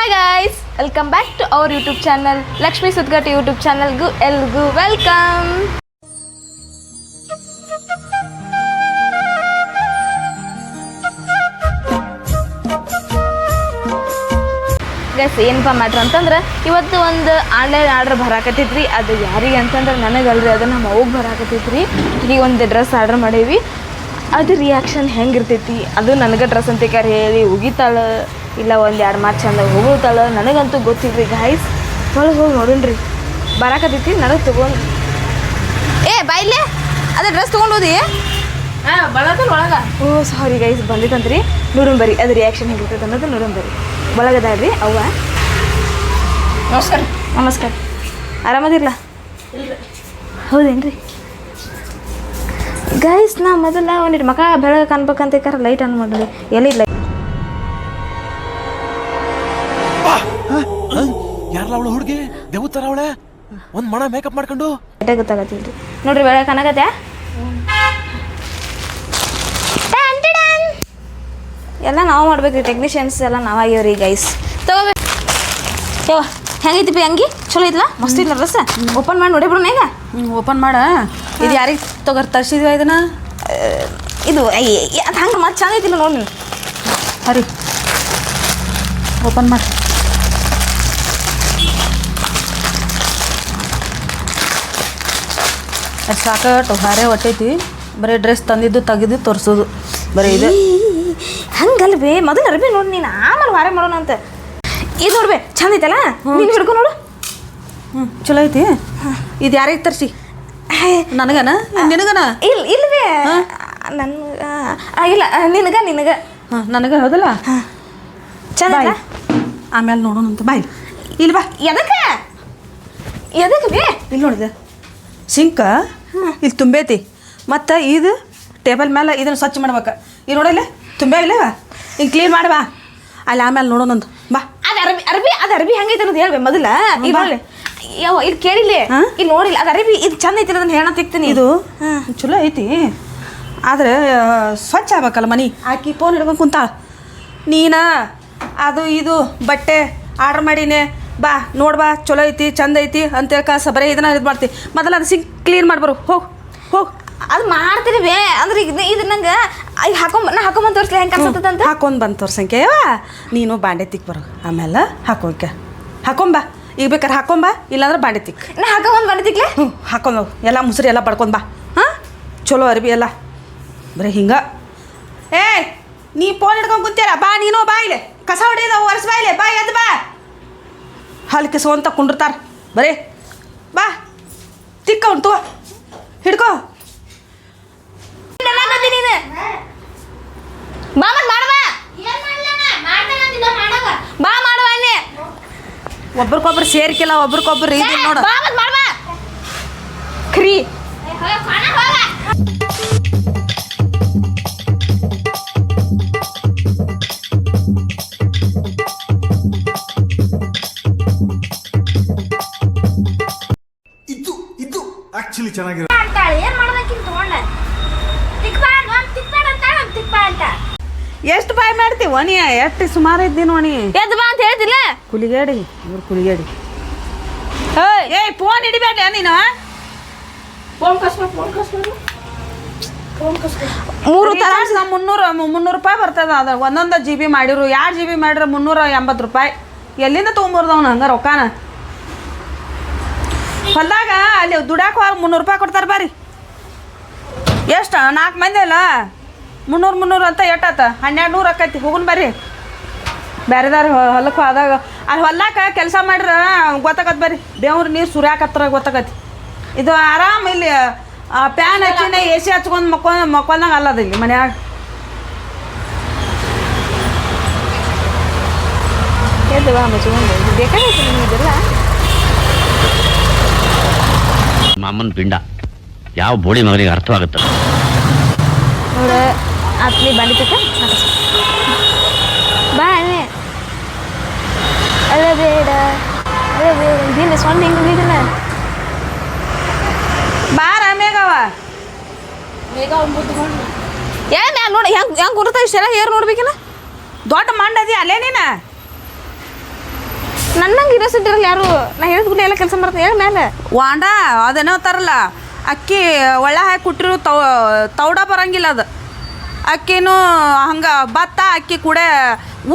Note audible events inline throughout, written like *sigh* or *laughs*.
Hi guys welcome back to our YouTube channel Lakshmi ಸುದ್ಗಟ್ YouTube ಚಾನಲ್ಗೂ ಎಲ್ಗೂ welcome guys ಏನಪ್ಪ matter ಅಂತಂದ್ರೆ, ಇವತ್ತು ಒಂದು ಆನ್ಲೈನ್ ಆರ್ಡ್ರ್ ಬರಾಕತ್ತೈತ್ರಿ ಅದು ಯಾರಿಗೆ ಅಂತಂದ್ರೆ ನನಗಲ್ರಿ, ಅದು ನಮ್ಮ ಅವ್ಗೆ ಬರಾಕತ್ತೈತ್ರಿ ಈಗ ಒಂದು ಡ್ರೆಸ್ ಆರ್ಡ್ರ್ ಮಾಡೀವಿ. ಅದು ರಿಯಾಕ್ಷನ್ ಹೆಂಗಿರ್ತೈತಿ? ಅದು ನನಗೆ ಡ್ರೆಸ್ ಅಂತ ಹೇಳಿ ಉಗಿತಾಳ. ಇಲ್ಲ ಒಂದು ಎರಡು ಮಾತು ಚಂದ ಹೋಗುತ್ತಲ್ಲ ನನಗಂತೂ ಗೊತ್ತಿಲ್ರಿ ಗಾಯ್ಸ್ ಒಳಗೆ ಹೋಗಿ ನೋಡೋಣ್ರಿ ಬರಾಕತ್ತೈತಿ ನನಗೆ ತೊಗೊಂಡು. ಏ ಬಾಯಿಲೆ ಅದ ಡ್ರೆಸ್ ತೊಗೊಂಡೋದಿ ಬಳಕಲ್ ಒಳಗ. ಓ ಸಾರಿ ಗೈಸ್ ಬಂದಿತ್ತಂತ್ರಿ. ನೂರು ಬರ್ರಿ ಅದು ರಿಯಾಕ್ಷನ್ ಹೇಗಿರ್ತದೆ ಅನ್ನೋದು ನೂರು ಬರ್ರಿ ಒಳಗದಾಳ್ರಿ ಅವ್ವ. ನಮಸ್ಕಾರ. ನಮಸ್ಕಾರ. ಆರಾಮದಿರ್ಲ? ಹೌದೇನ್ರಿ? ಗೈಸ್ ನಾ ಮೊದಲ ಒಂದಿಟ್ಟು ಮಕ ಬೆಳಗ್ಗೆ ಕಾಣ್ಬೇಕಂತ ಲೈಟ್ ಆನ್ ಮಾಡ್ರಿ ಎಲ್ಲಿ ಲೈಟ್ ಮಣ ಮೇಕಪ್ ಮಾಡ್ಕೊಂಡು? ಗೊತ್ತಾಗತ್ತಿಲ್ರಿ. ನೋಡ್ರಿ ಬೆಳಗ್ಗೆ ಕನಗತ್ತೆ ಎಲ್ಲ ನಾವು ಮಾಡ್ಬೇಕ್ರಿ ಟೆಕ್ನಿಷಿಯನ್ಸ್ ಎಲ್ಲ ನಾವಾಗಿವ್ರಿ ಗೈಸ್ ತಗೋಬೇಕು ಯಾವ ಹೆಂಗೈತಿ ಪಿ ಅಂಗಿ? ಚಲೋ ಐತ್ಲ? ಮಸ್ತ್ ಐತ್ಲ ಡ್ರೆಸ್ ಓಪನ್ ಮಾಡಿ ನೋಡಿ ಬಿಡೋಣ ಈಗ. ಓಪನ್ ಮಾಡ. ಇದು ಯಾರಿಗೆ ತಗೋರ್ ತರ್ಸಿದ್ವ ಇದನ್ನ? ಇದು ಅದು ಹಂಗೆ ಮತ್ತೆ ಚಂದ ಐತಿಲ್ಲ ನೋಡಿ ನೀನು ಹರಿ. ಓಪನ್ ಮಾಡಿ. ಅದು ಸಾಕಾಗಟ್ಟು ಭಾರೇ ಹೊಟ್ಟೈತಿ. ಬರೀ ಡ್ರೆಸ್ ತಂದಿದ್ದು ತೆಗೆದು ತೋರಿಸೋದು. ಬರೀ ಇದೆ. ಹಂಗಲ್ವೇ ಮೊದಲು ಅರ್ಬಿ ನೋಡಿ ನೀನು ಆಮೇಲೆ ವಾರೆ ಮಾಡೋಣ ಅಂತ. ಇದು ನೋಡ್ಬೆ ಚಂದ ಐತಲ್ಲ? ನೀನು ಹಿಡ್ಕೊ ನೋಡು. ಹ್ಞೂ ಚಲೋ ಐತಿ. ಇದು ಯಾರಿಗೆ ತರಿಸಿ? ನನಗನ? ನಿನಗನ? ಇಲ್ಲ ಇಲ್ವೇ ನನ್ ಇಲ್ಲ ನಿನಗ ನಿನಗ. ಹಾಂ ನನಗೆ ಹೌದಲ್ಲ? ಚಂದ ಆಮೇಲೆ ನೋಡೋಣ ಅಂತ. ಬಾಯ್. ಇಲ್ಲಿ ಬಾ. ಎದಕ್ಕೆ? ಎದಕ್ಕೆ ಬೇ? ಇಲ್ಲಿ ನೋಡಿದೆ ಸಿಂಕ? ಇಲ್ಲಿ ತುಂಬೈತಿ. ಮತ್ತು ಇದು ಟೇಬಲ್ ಮೇಲೆ ಇದನ್ನು ಸ್ವಚ್ಛ ಮಾಡ್ಬೇಕು. ಇಲ್ಲಿ ನೋಡಲ್ಲ ತುಂಬೇ ಇಲ್ಲ ಹಿಂಗೆ ಕ್ಲೀನ್ ಮಾಡಿ ಬಾ. ಅಲ್ಲಿ ಆಮೇಲೆ ನೋಡೋಣಂದು ಬಾ. ಅದು ಅರಬಿ ಅರಬಿ ಅದು ಅರಬಿ ಹೆಂಗೈತೆ ಅನ್ನೋದು ಹೇಳ್ಬೇ ಮೊದಲ. ಈಗ ಯಾವ ಇಲ್ಲಿ. ಕೇಳಿಲ್ಲ? ಇಲ್ಲಿ. ನೋಡಿಲ್ಲ ಅದು ಅರಬಿ ಇದು ಚಂದ ಐತಿ ಅದನ್ನ ಹೇಳ ತಿಕ್ತೀನಿ. ಇದು ಚಲೋ ಐತಿ. ಆದರೆ ಸ್ವಚ್ಛ ಆಗ್ಬೇಕಲ್ಲ ಮನೆ. ಆಕಿ ಫೋನ್ ಹಿಡ್ಕೊಂಡು ಕುಂತಾಳ. ನೀನಾ ಅದು ಇದು ಬಟ್ಟೆ ಆರ್ಡ್ರ್ ಮಾಡೀನಿ ಬಾ ನೋಡ್ಬಾ ಚಲೋ ಐತಿ ಚಂದ ಐತಿ ಅಂತೇಳಿ ಕಾಸ ಬರೀ ಇದನ್ನ ಇದು ಮಾಡ್ತಿ. ಮೊದಲು ಅದು ಸಿಂಕ್ ಕ್ಲೀನ್ ಮಾಡ್ಬರು ಹೋಗಿ ಹೋಗಿ. ಅದು ಮಾಡ್ತೀರಿ ಬೇ ಅಂದ್ರೆ ಈಗ ಇದು ನಂಗೆ ಈಗ ಹಾಕೊಂಡ್ ನಾ ಹಾಕೊಂಬಂದು ತೋರಿಸ್ಲಿ ಹೆಂಗೆ ಕಾಣಿಸ್ತದಂತ ಹಾಕೊಂಡು ಬಂದು ನೀನು ಬಾಂಡೆ ತಿಕ್ ಬರು ಆಮೇಲೆ ಹಾಕೋಕೆ ಹಾಕೊಂಬಾ ಈಗ ಬೇಕಾದ್ರೆ ಹಾಕೊಂಬಾ ಇಲ್ಲಾಂದ್ರೆ ಬಾಂಡೆ ತಿಕ್. ನಾ ಹಾಕೊಂಬಂದು ಬಂದಿಕ್ಲೆ ಹ್ಞೂ ಹಾಕೊಂಡು ಎಲ್ಲ ಮುಸ್ರಿ ಎಲ್ಲ ಪಡ್ಕೊಂಡ್ ಬಾ. ಹಾಂ? ಚಲೋ ಅರ್ಬಿ ಎಲ್ಲ. ಬರೀ ಹಿಂಗ. ಏ ನೀ ಫೋನ್ ಹಿಡ್ಕೊಂಡು ಕುಂತೀರ ಬಾ ನೀನು ಬಾ ಇಲ್ಲೇ. ಕಸ ಹೊಡೆಯೋದು ಒರೆಸ್ ಬಾ ಇಲ್ಲೇ ಬಾ ಎದ್ದು ಬಾ. ಹಲ್ ಕುಂಡಿರ್ತಾರೆ. ಬರೀ ಬಾ ತಿಕ್ಕ ಉಂಟು ಹಿಡ್ಕೋ. ಬಾ ಮಾಡವ. ಬಾ ಮಾಡುವ ಅಲ್ಲಿ. ಒಬ್ರಿಗೊಬ್ರು ಸೇರ್ಕಿಲ್ಲ ಒಬ್ರಿಗೊಬ್ರು ಇದು ನೋಡು. ಬಾ ಮಾಡವ. ಕ್ರೀ. ಆಕ್ಚುಲಿ ಚೆನ್ನಾಗಿರೋ ಏನ್ ಮಾಡ್ಬೇಕಿನ್ ತಗೊಂಡ? ತಿಕ್ಬಾ ನಾನ್ ತಿಕ್ಬೇಡ ಅಂತ ನಾನ್ ತಿಕ್ಬಾ ಅಂತ. ಎಷ್ಟು ಬಾಯ್ ಮಾಡ್ತೀವಿ ನೀ ಎಷ್ಟು ಸುಮಾರು ಇದ್ದೀನಿ ನೋಡಿ ಎದ್ದು ಬಾ ಅಂತ ಹೇಳ್ತಿಲ್ಲ ಕುಲಿಗೇಡಿ ಇವ್ರು ಕುಲಿಗೇಡಿ. ಏಯ್! ಫೋನ್ ಹಿಡಿಬೇಡ ನೀನು ಮೂರು ತರ ಮುನ್ನೂರು ಮುನ್ನೂರು ರೂಪಾಯಿ ಬರ್ತದ ಅದ. ಒಂದೊಂದು ಜಿ ಬಿ ಮಾಡಿರು. ಎರಡು ಜಿ ಬಿ ಮಾಡಿದ್ರೆ ಮುನ್ನೂರ ಎಂಬತ್ತು ರೂಪಾಯಿ? ಎಲ್ಲಿಂದ ತೊಗೊಂಬರ್ದವ್ನು ಹಂಗ ರೊಕ್ಕನ? ಹೊಲ್ದಾಗ ಅಲ್ಲಿ ದುಡಾಕ ಹೋಗಿ ಮುನ್ನೂರು ರೂಪಾಯಿ ಕೊಡ್ತಾರೆ ಬರ್ರಿ ಎಷ್ಟು? ನಾಲ್ಕು ಮಂದಿ ಅಲ್ಲ? ಮುನ್ನೂರು ಮುನ್ನೂರು ಅಂತ ಎಟ್ಟಾತ ಹನ್ನೆರಡು ನೂರು ಆಕೈತಿ, ಹೋಗುನ್ ಬರ್ರಿ ಬೇರೆದಾರ ಹೊಲಕ್ಕೆ ಹೋದಾಗ ಅಲ್ಲಿ ಹೊಲ್ಲಾಕ ಕೆಲಸ ಮಾಡ್ರ ಗೊತ್ತಾಗತ್ ಬರ್ರಿ ದೇವ್ರ ನೀರು ಸುರ್ಯಾಕತ್ರ ಗೊತ್ತಾಗತಿ. ಇದು ಆರಾಮ್ ಇಲ್ಲಿ ಪ್ಯಾನ್ ಹಚ್ಚಿನ ಎ ಸಿ ಹಚ್ಕೊಂಡು ಮಕ್ಕೊಂಡ್ ಮಕ್ಕೊಂದಂಗೆ ಅಲ್ಲದ ಇಲ್ಲಿ ಮನ್ಯಾಗ. ಎದ್ದು ಬಾ ಮುಚ್ಕೊಂಡು ಇದೆಲ್ಲ ಮಾಮನ್ ಪಿಂಡ. ಯಾವ ಬೋಳಿ ಮಗನಿಗೆ ಅರ್ಥವಾಗುತ್ತೆ? ನೋಡಿ ಆತ್ಲಿ ಬಂಡಿ ತಿಕ್ಕ ಬಾ, ಅಲ್ಲ. ಬೇಡ ಅಲ್ಲ ಬೇಡ. ಹೋಗಿದಿಲ್ಲ ಬಾರ ಮೇಗವ ಏನ್ ಮ್ಯಾಲ ನೋಡಿ, ಹೆಂಗ್ ಹೆಂಗ್ ಗುರುತ ಇಷ್ಟೆಲ್ಲ ಏರ್ ನೋಡ್ಬೇಕಿನ ದೊಡ್ಡ ಮಂಡದಿ ಅಲ್ಲೇ ನೀನು? ನನ್ನಂಗೆ ಇರೋ ಸಿಟ್ಟಿರಲ್ಲ ಯಾರು? ನಾ ಹೇಳಿದ ಗುಣ ಎಲ್ಲ ಕೆಲಸ ಮಾಡ್ತೀನಿ. ಹೇಳ ಮೇಲೆ. ವಾಂಡ ಅದೇನೋ ತರಲ್ಲ ಅಕ್ಕಿ ಒಳ್ಳೆ ಹಾಕಿ ಕುಟ್ಟಿರು ತೌ ತೌಡ ಬರಂಗಿಲ್ಲ ಅದು. ಅಕ್ಕಿನೂ ಹಂಗೆ ಭತ್ತ ಅಕ್ಕಿ ಕೂಡ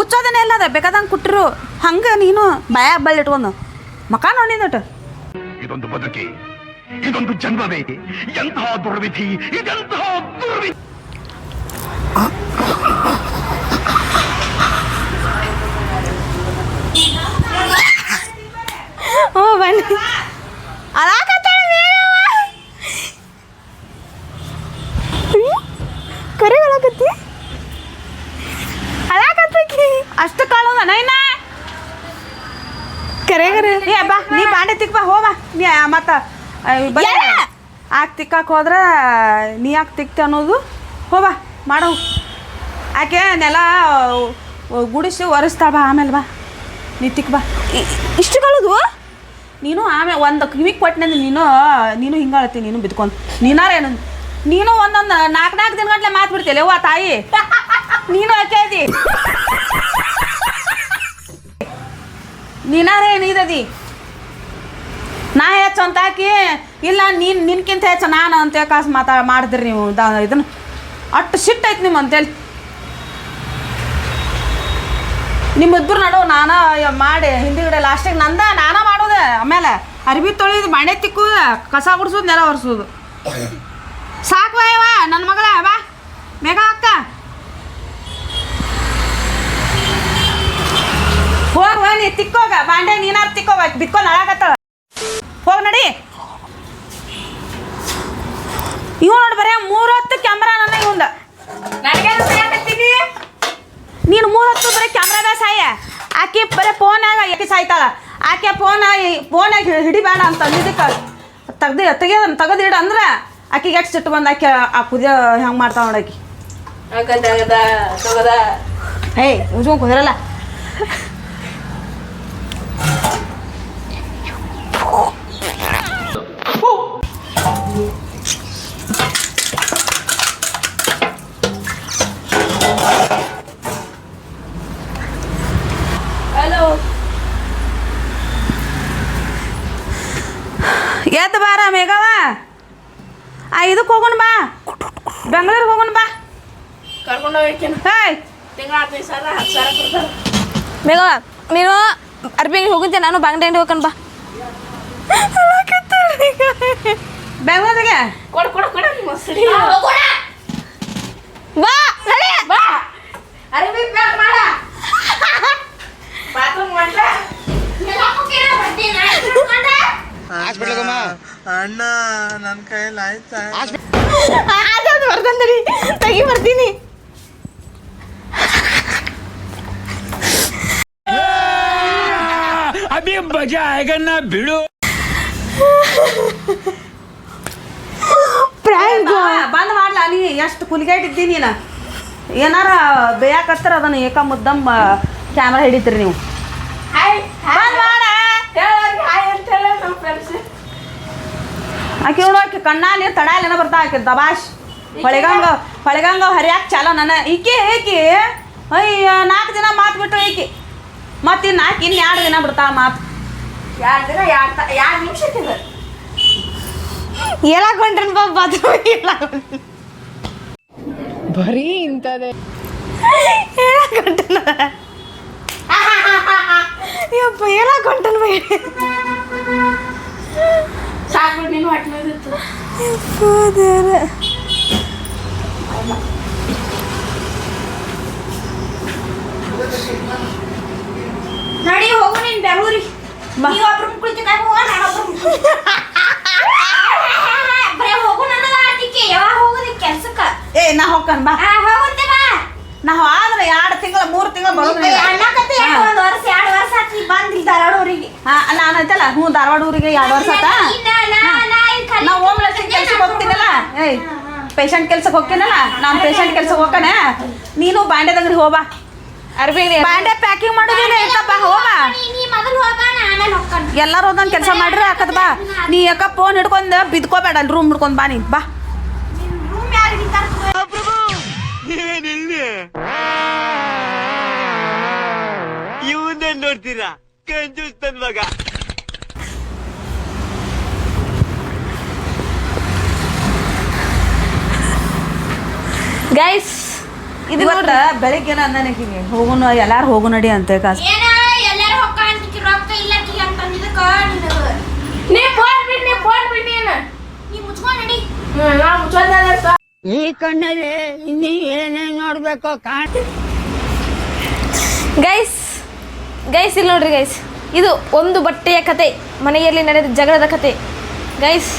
ಉಚ್ಚೋದನೇ ಇಲ್ಲ ಅದ. ಬೇಕಾದಂಗೆ ಕುಟ್ಟಿರು ಹಂಗೆ ನೀನು ಭಯ ಬಳ್ಳಿ ಇಟ್ಕೊಂಡು. ಮಕ ನೋಡಿದಟ್ಟು ಇದೊಂದು ಬದುಕಿ ಇದೊಂದು ಜನ್ಮವೇ ಎಂತಹ ದುರ್ವಿಧಿ ಇದೆಂತಹ ದುರ್ವಿಧಿ. ಹ್ಞೂ ಬನ್ನಿ. ಬೇಗವ್ವ. ಅಯ್ಯೋ, ಕರೆ ಹೇಳಕತ್ತಿ ಅದಾಕತ್ತಕಿ ಅಷ್ಟು ಕಾಳು ನೈನ? ಕರೆ ಕರೆ. ಏ ಬಾ ನೀ ಬಾಂಡೆ ತಿಕ್ ಬಾ ಹೋಗ ನೀ ಮತ್ತು ಆಕ್ ತಿಕ್ಕಕ್ಕೆ ಹೋದ್ರೆ ನೀ ಯಾಕೆ ತಿಕ್ತಿ ಅನ್ನೋದು ಹೋಗ ಮಾಡೋ. ಆಕೆ ನೆಲ ಗುಡಿಸಿ ಒರೆಸ್ತಾಳ ಬಾ ಆಮೇಲೆ ಬಾ. ನೀ ತಿಕ್ ಬಾ. ಇಷ್ಟು ಕಳುದು? ನೀನು ಆಮೇಲೆ ಒಂದು ಕಿವಿಗೆ ಕೊಟ್ಟನೆ ನೀನು ನೀನು ಹಿಂಗಾಳತಿ, ನೀನು ಬಿದ್ಕೊಂಡು. ನೀನಾರೇನು ನೀನು ಒಂದೊಂದು ನಾಲ್ಕು ನಾಲ್ಕು ದಿನ ಗಂಟ್ಲೆ ಮಾತು ಬಿಡ್ತೀಯಲ್ಲ ತಾಯಿ? ನೀನು ಆಕೆ ನೀನಾರ ನೀನಾರೇನು ಇದದಿ? ನಾ ಹೆಚ್ಚು ಅಂತ ಹಾಕಿ, ಇಲ್ಲ, ನೀನು, ನಿನ್ಕಿಂತ ಹೆಚ್ಚು ನಾನು ಅಂತ ಕಾಸು ಮಾತಾ, ಮಾಡಿದ್ರಿ ನೀವು ದ ಅಟ್ಟು ಅಷ್ಟು ಐತೆ ನಿಮ್ಮ ಅಂತೇಳಿ. ನಿಮ್ಮಿಬ್ಬರು ನಡು ನಾನು ಮಾಡಿ ಹಿಂದಿಗಡೆ ಲಾಸ್ಟಿಗೆ ನಂದ, ನಾನ ಆಮೇಲೆ ಅರ್ಬಿ ತೊಳಿದು ಮಣೆ ತಿಕ್ಕೋದು. ಕಸ ಗುಡಿಸೋದು ನೆಲ ಒರೆಸೋದು. ಸಾಕು ಯವ್ವ ನನ್ನ ಮಗಳ, ಬಾ. ಮೇಘ ಅಕ್ಕ ಹೋಗಿ ಹೋಗಿ ತಿಕ್ಕೋಗ. ಬಾಂಡೆ ನೀನಾರು ತಿಕ್ಕೋಗ. ಬಿತ್ಕೊಂಡು ಅಳಾಗತ್ತಾಳ ಹೋಗ್ ನಡಿ ಇವ್ ನೋಡಿ ಬರೇ ಮೂರೊತ್ತು ಕ್ಯಾಮ್ರಾ ನನ್ನ ಇವಂದ ನೀನು ಮೂರೊತ್ತು ಬರೀ ಕ್ಯಾಮ್ರಾದ ಸಾಯ ಆಕೆ ಬರೀ ಫೋನಾಗ ಯಾಕೆ ಸಾಯ್ತಾಳ ಆಕೆ ಫೋನ್ ಫೋನಾಗ ಹಿಡಿಬೇಡ ಅಂತ ಅಂದಿದ್ದಕ್ಕೆ. ತೆಗ್ದು ತೆಗಿಯೋದನ್ನ ತೆಗೆದಿಡ ಅಂದ್ರೆ ಆಕಿಗೆ ಎಷ್ಟು ಸಿಟ್ಟು ಬಂದು ಆಕೆ ಆ ಪೂಜೆ ಹೆಂಗೆ ಮಾಡ್ತಾವ ನೋಡಾಕಿ ಏಯ್ ಉಜ್ಕೊಂಡ್ ಕುದಿರಲ್ಲ. ಎದ್ದು ಬಾರ ಮೇಘವ. ಆ ಇದಕ್ಕೆ ಹೋಗೋಣ ಬಾ. ಬೆಂಗಳೂರಿಗೆ ಹೋಗೋಣ ಬಾ. ಕರ್ಕೊಂಡು ಹೋಗ್ತೀನಿ ಹೇಯ್ ತಿಂಗಳ ಹದಿನೈದು ಸಾವಿರ ಹತ್ತು ಸಾವಿರ ಕೊಡ್ತಾರೆ. ಬೇಗ ನೀನು ಅರ್ಬಿಗೆ ಹೋಗಿದ್ದೆ ನಾನು ಬಾಂಗ್ಡೆ ಅಂಗಡಿ ಹೋಗ್ಕನ್ ಬಾ. ಬೆಂಗಳೂರಿಗೆ? ಕೊಡು ಕೊಡು ಕೊಡು ನಿಮ್ಮ ಸರಿ. ಹೋಗೋಣ ಬಾ ನಡಿ. ಬಾ. ಪ್ಯಾಕ್ ಮಾಡ. ಬಾತ್ರೂಮ್ ಎಲ್ಲ ಹೋಗಿರ ಬರ್ತೀನಿ ಅಣ್ಣ ನನ್ನ ಕೈಯಲ್ಲಿ ಆಯ್ತಾ? ಅದು ಬರ್ದಂದರಿ ತೆಗಿ ಬರ್ತೀನಿ. ಅಭಿ ಮಜಾ ಆಯ್ಗನ್ನ ಬಿಡು. ಪ್ರಾಂಕ್ ಬಂದ್ ಮಾಡ್ಲಾ ನೀ? ಎಷ್ಟು ಕುಲಿಗೇಟ್ ಇದ್ದಿ ನೀನು? ಏನಾರ ಬೇಯಾಕತ್ತರ ಅದನ್ನ ಏಕ ಮುದ್ದಮ್ ಕ್ಯಾಮ್ರಾ ಹಿಡಿತೀರಿ ನೀವು. ಹಾಯ್ ಬಂದ್ ಮಾಡ ಹೇಳೋರಿಗೆ ಹಾಯ್ ಅಂತ ಹೇಳ ನಮ್ಮ ಫ್ರೆಂಡ್ಸ್ ಆಕೆ ನೋಡು ಆಕೆ ಕಣ್ಣಾಲಿ ತಡಾಲೇನ ಬರ್ತಾ ಆಕೆ ದಬಾಶ್ ಹೊಳೆಗಂಗ ಹೊಳೆಗಂಗ ಹರಿಯಾಕ್ ಚಾಲ ನನ್ನ ಈಕೆ ಏಕಿ ಅಯ್ಯ ನಾಲ್ಕು ದಿನ ಮಾತು ಬಿಟ್ಟು ಈಕೆ. ಮತ್ತೆ ಇನ್ನು ನಾಲ್ಕು ಇನ್ನು ಎರಡು ದಿನ ಬಿಡ್ತಾಳ ಮಾತು? ಎರಡು ದಿನ ಎರಡು ಎರಡು ನಿಮಿಷ ಹೇಳಕ್ ಹೊಂಟ್ರನ್ ಬಾ ಬಾತ್ರೂಮ್ ಹೇಳಕ್ ಬರೀ ಇಂಥದ್ದೇ. ಹೇಳಕೊಂಡ ಯಪ್ಪ ಹೇಳಕ್ ಹೊಂಟನ್ ಬೈ. ಸಾಕು ನೀನು ಹೊಟ್ಟೆ ನೋಯ್ದಿತ್ತು ನಡಿ ಹೋಗು ನೀನು ಬೆಂಗಳೂರಿಗೆ. ನೀವು ಒಬ್ರು ಕುಳಿತುಕೊಂಡು ಹೋಗ ನಾನು ಒಬ್ರು *laughs* ಬರೀ ಹೋಗು ನನಗ ಅದಕ್ಕೆ ಯಾವಾಗ ಹೋಗುದು ಕೆಲ್ಸಕ್ಕೆ? ಏ ನಾ ಹೋಗ್ಕನ್ ಬಾ. ಆ ಹೋಗುತ್ತೆ ಬಾ. ನಾವು ಆದ್ರೆ ಎರಡು ತಿಂಗಳ ಮೂರು ತಿಂಗಳ ಬರೋದು ಅನ್ನಕತ್ತೆ ಒಂದು ವರ್ಷ ಎರಡು ವರ್ಷ ಆತ್ರಿ ಬಂದಿಲ್ಲ ಧಾರವಾಡೂರಿಗೆ ನಾನು ಐತಲ್ಲ ಹ್ಞೂ ಧಾರವಾಡ ಊರಿಗೆ ಎರಡು ವರ್ಷ ಆತ ನಾವು ಹೋಮ್ಲೆಸ್ ಕೆಲ್ಸಕ್ಕೆ ಹೋಗ್ತೀನಲ್ಲ? ಏಯ್ ಪೇಷಂಟ್ ಕೆಲ್ಸಕ್ಕೆ ಹೋಗ್ತೀನಲ್ಲ? ನಾನು ಪೇಷಂಟ್ ಕೆಲ್ಸಕ್ಕೆ ಹೋಗಣ ನೀನು ಬಾಂಡೆದ ಅಂಗಡಿ ಹೋಬಾ ಅರ್ಬಿ ಬಾಂಡೆ ಪ್ಯಾಕಿಂಗ್ ಮಾಡೋದೇನೆ ಇರ್ತಪ್ಪ ಹೋಗ ನೀ ಮೊದಲು ಹೋಗ ನಾ ಆಮೇಲೆ ಹೋಗ್ತಾನೆ. ಎಲ್ಲರೂ ಒಂದೊಂದು ಕೆಲಸ ಮಾಡ್ರಿ ಹಾಕದ್ ಬಾ. ನೀ ಯಾಕ ಫೋನ್ ಹಿಡ್ಕೊಂಡು ಬಿದ್ಕೋಬೇಡ ಅಲ್ಲಿ ರೂಮ್ ಹಿಡ್ಕೊಂಡು ಬಾ ನೀ ಬಾ. ರೂಮ್ ನೋಡ್ತೀರಾ ನೀವೇನಿಲ್ಲಿ ಇವಂದೇ ನೋಡ್ತೀರಾ? ಗೈಸ್ ಇದು ಇವತ್ತ ಬೆಳಿಗ್ಗೆ ನನಗೆ ಹೋಗುನು ಎಲ್ಲಾರು ಹೋಗು ನಡಿ ಅಂತ ಕಾಸ್ ಏನ ಎಲ್ಲಾರು ಹೊಕ್ಕ ಅಂತಿಕ್ಕೆ ರೊಕ್ಕ ಇಲ್ಲ ಕಿ ಅಂತಂದಿದ್ದಕ್ಕ ನಿನಗ. ನೀ ಫೋನ್ ಬಿಡ್ ನೀ ಫೋನ್ ಬಿಡ್ ನೀನು. ನೀ ಮುಚ್ಕೊಂಡ್ ನಡಿ. ನಾ ಮುಚ್ಚೋದ ಈ ಕಣ್ಣಲ್ಲಿ ಇನ್ನಿ ಏನೇ ನೋಡ್ಬೇಕು ಕಾಣ ಗೈಸ್ ಗೈಸ್ ಇಲ್ಲಿ ನೋಡ್ರಿ ಗೈಸ್ ಇದು ಒಂದು ಬಟ್ಟೆಯ ಕತೆ. ಮನೆಯಲ್ಲಿ ನಡೆದ ಜಗಳದ ಕತೆ. ಗೈಸ್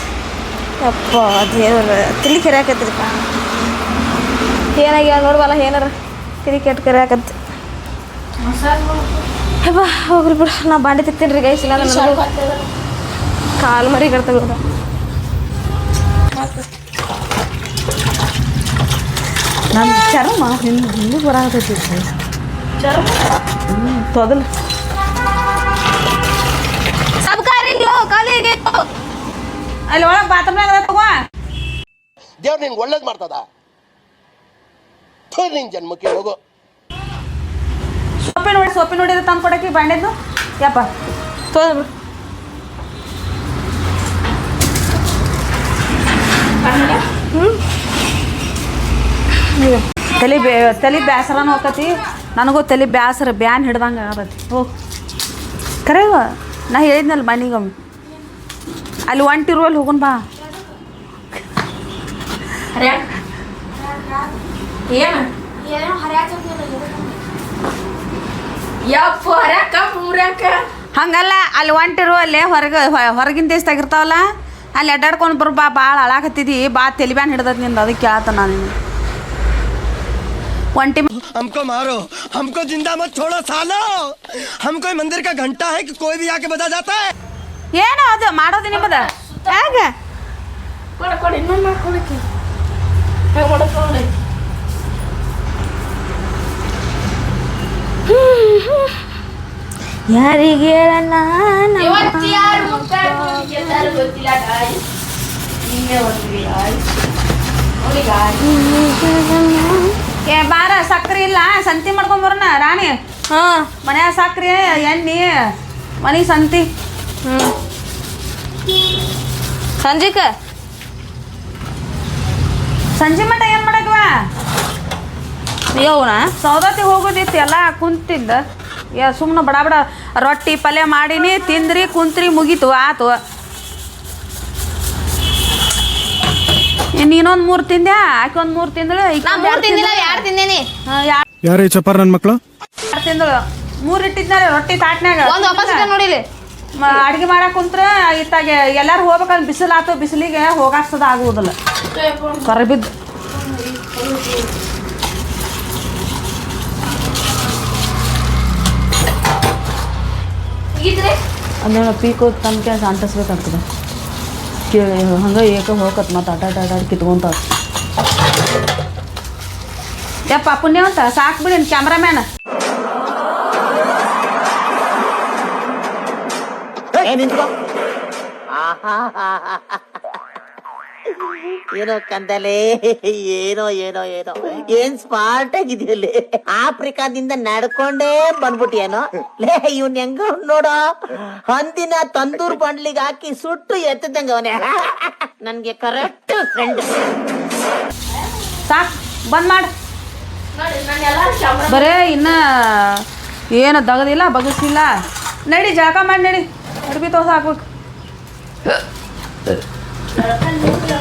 ಅಪ್ಪ ದೇವರ ತಿಳಿ ಕೆರೆಯಾಕತ್ರಿಪ್ಪ ಏನಾಗ್ಯಾವ ನೋಡ್ಬಲ್ಲ ಏನಾರ ಕ್ರಿಕೆಟ್ ಕೆಟ್ಟ ಕೆರೆಯಾಕತ್ತೆ ಅಬ್ಬಾ ಹೋಗ್ರಿ ಬಿಡು. ನಾ ಬಾಂಡೆ ತಿಕ್ತೀನಿ ರೀ ಗೈಸ್ ಇಲ್ಲ ಕಾಲು ಮರಿ ಕಟ್ತ ನನ್ನ ಚರ್ಮ ಹಿಂದೆ ಹಿಂದೆ ಬರಾಕತ್ತೈತಿ ಚರ್ಮ ಹ್ಞೂ ತೊದಲು ಅಲ್ಲಿ ಒಳಗೆ ಬಾತ್ರೂಮ್ನಾಗ ತಗೋ. ದೇವ್ರು ನಿನ್ಗೆ ಒಳ್ಳೇದು ಮಾಡ್ತದ. ಥು, ನಿನ್ ಜನ್ಮಕ್ಕೆ ಹೋಗು. ಸೊಪ್ಪೆ ನೋಡಿ ಸೊಪ್ಪೆ ನೋಡಿದ್ರೆ ತಂದು ಕೊಡಕ್ಕೆ ಬಾಂಡೆದು ಯಪ್ಪ. ತೋದ್ ಬಿಡು ತಲೆ ಬೇ ತಲೆ ಬ್ಯಾಸರನ ಹೋಗತಿ ನನಗೂ ತಲೆ ಬ್ಯಾಸರ ಬ್ಯಾನ್ ಹಿಡ್ದಂಗೆ ಆಗತಿ ಹೋಗ್ ಕರೆವ ನಾ ಹೇಳಿದ್ನಲ್ಲ ಮನೆಗೊಮ್ಮೆ ಅಲ್ಲಿ ಒಂಟಿರು ಅಲ್ಲಿ ಹೋಗೋಣ ಬಾ. ಏನು ಏನೋ ಹರ್ಯಾಕ ಯಪ್ಪ ಹರ್ಯಾಕ ಮೂರ್ಯಾಕ ಹಂಗಲ್ಲ ಅಲ್ಲಿ ಒಂಟಿರು ಅಲ್ಲಿ ಹೊರಗೆ ಹೊರಗಿನ ದೇಶದಾಗ ಇರ್ತಾವಲ್ಲ ಅಲ್ಲಿ ಅಡ್ಡಾಡ್ಕೊಂಡು ಬರು ಬಾ ಭಾಳ ಅಳಾಕತ್ತಿದಿ ಬಾ ತಲೆ ಬ್ಯಾನ್ ಹಿಡ್ದತ್ ನಿಂದು ಅದಕ್ಕೆ ಕೇಳ್ತ ನಾನು ಒಂಟಿ हमको मारो हमको जिंदा मत छोड़ो सालो हम कोई मंदिर का घंटा है कि कोई भी आके बजा जाता है ಏನು ಅದು ಮಾಡೋದು ನಿಮ್ಮದ ಹೇಗೆ ಕೊಡ ಕೊಡ ಇನ್ನೊಂದು ಮಾಡ್ಕೊಳಕ್ಕೆ ಯಾರಿಗೆ ಹೇಳಣ್ಣ ಇವತ್ತು ಯಾರು ಮುಖ ಎಲ್ಲರೂ ಗೊತ್ತಿಲ್ಲ ಗಾಯ್ಸ್ ಹಿಂಗೆ ಹೋದ್ವಿ ಗಾಯ್ಸ್ ನೋಡಿ ಗಾಯ್ಸ್ ಏ ಬಾರ ಸಕ್ರೆ ಇಲ್ಲ. ಸಂತಿ ಮಾಡ್ಕೊಂಬರೋಣ ರಾಣಿ. ಹಾ. ಮನ್ಯಾಗ ಸಾಕ್ರಿ ಎಣ್ಣೆ ಮನೆ ಸಂತಿ. ಹ್ಞೂ ಸಂಜಿಕ? ಸಂಜೆ ಮಟ್ಟ ಏನು ಮಾಡಕ್ವಾ? ಯವ್ನ ಸೌದತ್ತಿ ಹೋಗೋದಿತ್ತು ಎಲ್ಲ ಕುಂತಿದ್ದ. ಯಾ ಸುಮ್ಮನೆ ಬಡ ಬಡ ರೊಟ್ಟಿ ಪಲ್ಯ ಮಾಡೀನಿ ತಿಂದ್ರಿ ಕುಂತ್ರಿ ಮುಗೀತು ಆತು. ನೀನೊಂದು ಮೂರು ತಿಂದ್ಯಾ? ಆಕೆ ಒಂದು ಮೂರು ತಿಂದಳು ಮೂರು ತಿಂದಿಲ್ಲ ಯಾರು ತಿಂದೇನಿ? ಯಾರು ಈ ಚಪ್ಪಾರ ನನ್ನ ಮಕ್ಕಳು ತಿಂದಳು? ಮೂರು ರೊಟ್ಟಿ ತಾಟ್ನಾಗ ಒಂದು ವಾಪಸ್ ನೋಡಿಲಿ ಅಡುಗೆ ಮಾಡಕ್ ಕುಂತ್ರ ಇತ್ತಾಗೆ ಎಲ್ಲಾರು ಹೋಗ್ಬೇಕಂದ್ರೆ ಬಿಸಿಲಾತು ಆತು ಬಿಸಿಲಿಗೆ ಹೋಗಾಕ್ಸದ ಆಗುವುದಿಲ್ಲ ಕರಬಿದ್ದು. ಇದ್ರೆ ಅದೇನೋ ಪೀಕು ತನಕ ಅಂಟಿಸ್ಬೇಕಾಗ್ತದೆ. ಕೇಳಿ ಹಂಗೆ ಏಕ ಹೋಗತ್ ಮತ್ತೆ ಅಟ ಅಟ ಕಿತ್ಕೊಂತ ಯಪ್ಪ ಪುಣ್ಯವಂತ ಸಾಕು ಬಿಡಿ ಕ್ಯಾಮ್ರಾಮ್ಯಾನ್. ಏನೋ ಕಂದಲೆ ಏನೋ ಏನೋ ಏನೋ. ಏನ್ ಸ್ಮಾರ್ಟ್ ಆಗಿದೆಯಲ್ಲಿ ಆಫ್ರಿಕಾದಿಂದ ನಡ್ಕೊಂಡೇ ಬಂದ್ಬಿಟ್ಟಿಯೇನೋ? ಲೇ ಇವನ್ ಹೆಂಗ ನೋಡೋ? ಹಂದಿನ ತಂದೂರ್ ಬಂಡ್ಲಿಗೆ ಹಾಕಿ ಸುಟ್ಟು ಎತ್ತದಂಗ ಅವನೇ. ನನ್ಗೆ ಕರೆಕ್ಟ್ ಫ್ರೆಂಡ್ ಸಾಕ್ ಬಂದ್ ಮಾಡ. ಬರೇ ಇನ್ನ ಏನು ದಗದಿಲ್ಲ ಬಗಸಿಲ್ಲ ನಡಿ ಜಳಕ ಮಾಡಿ ನಡಿ. ಅಡ್ಬಿ ತೋಸ ಹಾಕ್ಬೇಕು. 呃看你们会不要